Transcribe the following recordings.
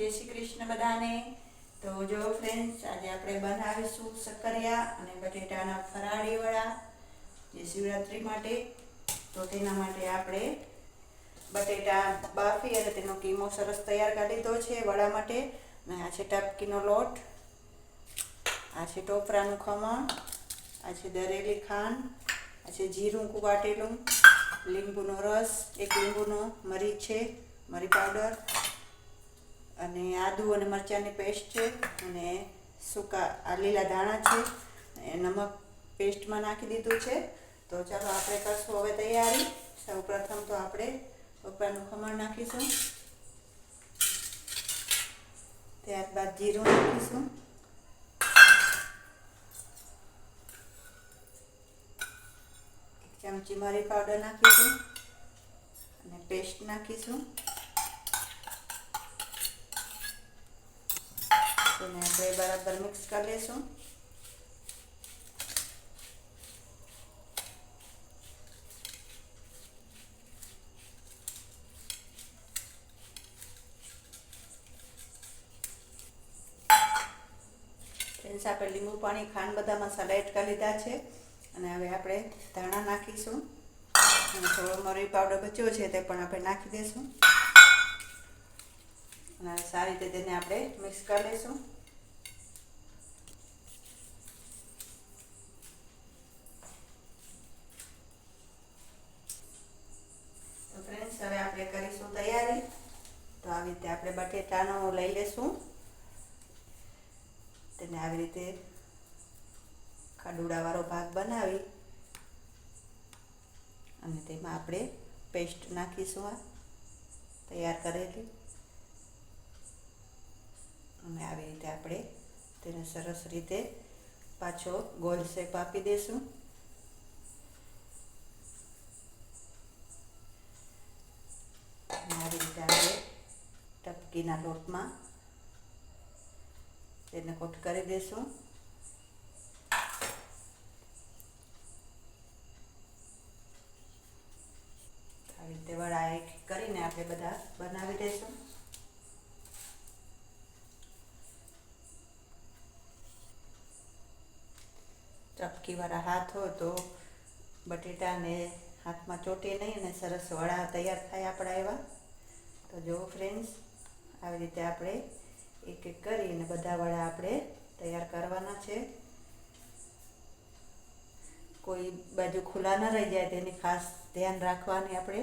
જય શ્રી કૃષ્ણ બધાને. તો જો ફ્રેન્ડ્સ આજે આપણે બનાવીશું સક્કરિયા અને બટેટાના ફરાળી વડા જે શિવરાત્રી માટે. તો તેના માટે આપણે બટેટા બાફી અને તેનો કીમો સરસ તૈયાર કરી લીધો છે વડા માટે. અને આ છે ટપકીનો લોટ. આ છે ટોપરાનું ખમણ. આ છે દરેલી ખાંડ. આ છે જીરું કુવાટેલું. લીંબુનો રસ. એક લીંબુનો મરી છે, મરી પાવડર. અને આદુ અને મરચાંની પેસ્ટ છે અને સૂકા, આ લીલા ધાણા છે. એ નમક પેસ્ટમાં નાખી દીધું છે. તો ચાલો આપણે કરશું હવે તૈયારી. સૌ પ્રથમ તો આપણે પપ્પાનું ખમણ નાખીશું. ત્યારબાદ જીરું નાખીશું. ચમચી મરી પાવડર નાખીશું. અને પેસ્ટ નાખીશું તેને આપણે બરાબર મિક્સ કરી લઈશું. ફ્રેન્ડ્સ આપણે લીંબુ, પાણી, ખાંડ બધા મસાલા એડ કરી લીધા છે. અને હવે આપણે ધાણા નાખીશું. અને થોડો મરી પાવડર બચ્યો છે તે પણ આપણે નાખી દઈશું. અને સારી રીતે તેને આપણે મિક્સ કરી લઈશું તો ફ્રેન્ડ્સ હવે આપણે કરીશું તૈયારી આવી રીતે આપણે બટેટાનો લઈ લઈશું તેને આવી રીતે ખાડુડાવાળો ભાગ બનાવી અને તેમાં આપણે પેસ્ટ નાખીશું આ. તૈયાર કરેલી. અને આવી રીતે આપણે તેને સરસ રીતે પાછો ગોલ શેપ આપી દઈશું અને આવી રીતે આપણે ટપકીના લોટમાં તેને કોટ કરી દેશું. આવી રીતે વડા એક કરીને આપણે બધા બનાવી દઈશું ચપકીવાળા હાથ હોય તો બટેટાને હાથમાં ચોટે નહીં અને સરસ વડા તૈયાર થાય આપણા એવા. તો જુઓ ફ્રેન્ડ્સ આવી રીતે આપણે એક એક કરીને બધા વડા આપણે તૈયાર કરવાના છે. કોઈ બાજુ ખુલ્લા ન રહી જાય તેની ખાસ ધ્યાન રાખવાની આપણે.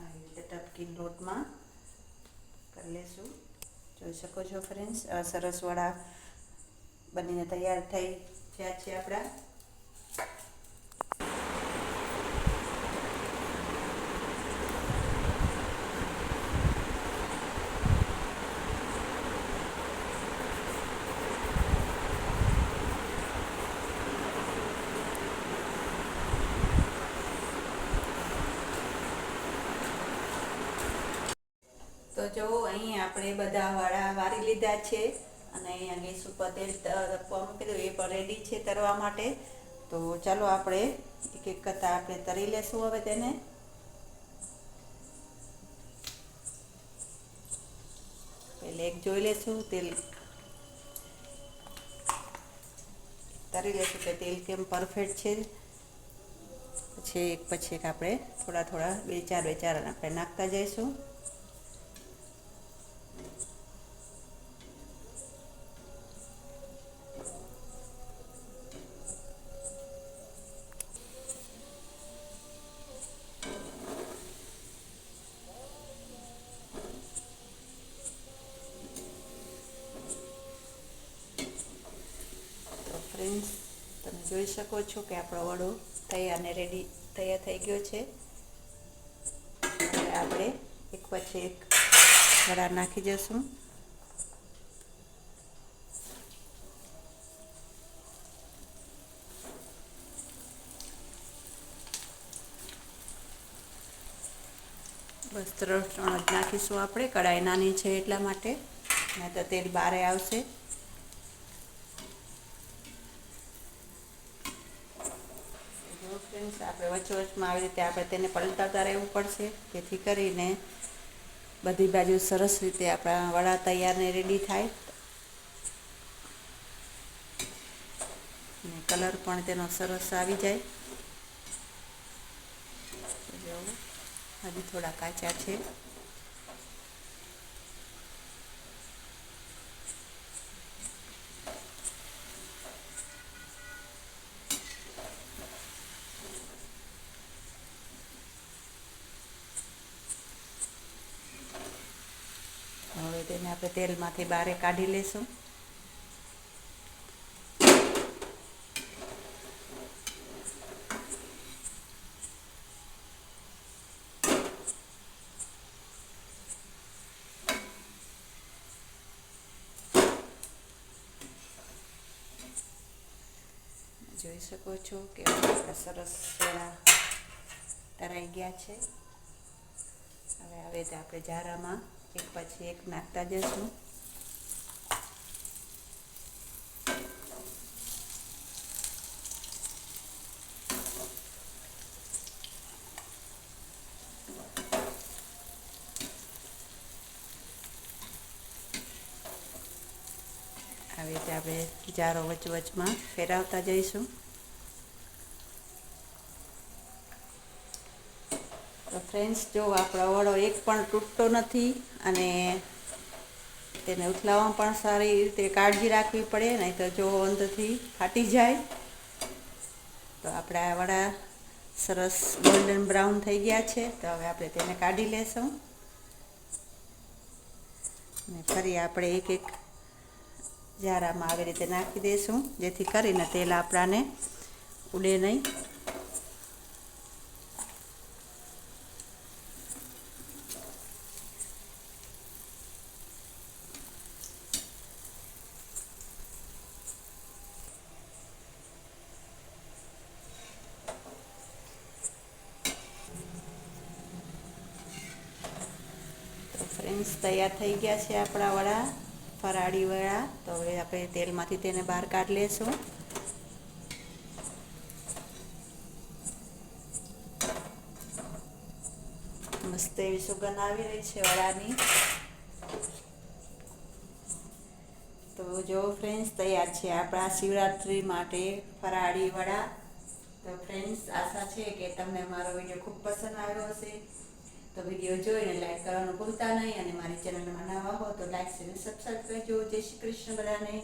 આવી રીતે ટપકીન લોટમાં કરી લેશું. જોઈ શકો છો ફ્રેન્ડ્સ સરસ વડા બનીને તૈયાર થઈ ગયા છે આપણા. જો અહીં આપણે બધા વાળા વારી લીધા છે અને અહીંયા ગેસ ઉપર તેલ તપવા દઉં એ પણ રેડી છે તરવા માટે. તો ચાલો આપણે એક એક કરતાં આપણે તરી લેશું હવે તેને. પહેલે એક જોઈ લેશું, તેલ. તરી લેશું કે તેલ કેમ પરફેક્ટ છે. પછી એક પછી એક આપણે થોડા થોડા, બે, ચાર બે, ચાર આપણે નાખતા જઈશું. જોઈ શકો છો કે આપણો વડો તૈયાર અને રેડી તૈયાર થઈ ગયો છે. આપણે એક પછી એક વડા નાખી જશું. બસ ત્રણ ત્રણ જ નાખીશું આપણે. કઢાઈ નાની છે એટલા માટે. નહીં તો તેલ બારે આવશે. ફ્રેન્ડ્સ આપણે વચ્ચે વચમાં આવી રીતે આપણે તેને પલટાવતા રહેવું પડશે. જેથી કરીને બધી બાજુ સરસ રીતે આપણા વડા તૈયાર ને રેડી થાય. અને કલર પણ તેનો સરસ આવી જાય. હજી થોડા કાચા છે હવે તેને આપણે તેલમાંથી બારે કાઢી લેશું જોઈ શકો છો કે સરસ વડા તરાઈ ગયા છે. હવે આવે તે આપણે જારામાં. એક પછી એક નાખતા જઈશું. આવી રીતે આપણે જારો વચ વચમાં ફેરવતા જઈશું. તો ફ્રેન્ડ્સ જો આપણો વડો એક પણ તૂટતો નથી અને તેને ઉથલાવવામાં પણ સારી રીતે કાળજી રાખવી પડે નહીં તો જો અંદરથી ફાટી જાય, તો આપણા વડા સરસ ગોલ્ડન બ્રાઉન થઈ ગયા છે. તો હવે આપણે તેને કાઢી લેશું. અને ફરી આપણે એક એક જારામાં આવી રીતે નાખી દઈશું જેથી કરીને તેલ આપણાને ઉડે નહીં. તો તૈયાર થઈ ગયા છે આપણા વડા, ફરાળી વડા. તો હવે આપણે તેલમાંથી તેને બહાર કાઢી લેશું. મસ્ત એવી સુગંધ આવી રહી છે વડાની. તો જો ફ્રેન્ડ્સ તૈયાર છે આપણા શિવરાત્રિ માટે ફરાળી વડા. તો ફ્રેન્ડ્સ આશા છે કે તમને મારો વીડિયો ખૂબ પસંદ આવ્યો હશે. તો વીડિયો જોઈને લાઈક કરવાનું ભૂલતા નહીં અને મારી ચેનલમાં નવા હો તો લાઈક અને સબસ્ક્રાઈબ કરજો. જય શ્રી કૃષ્ણ બધાને.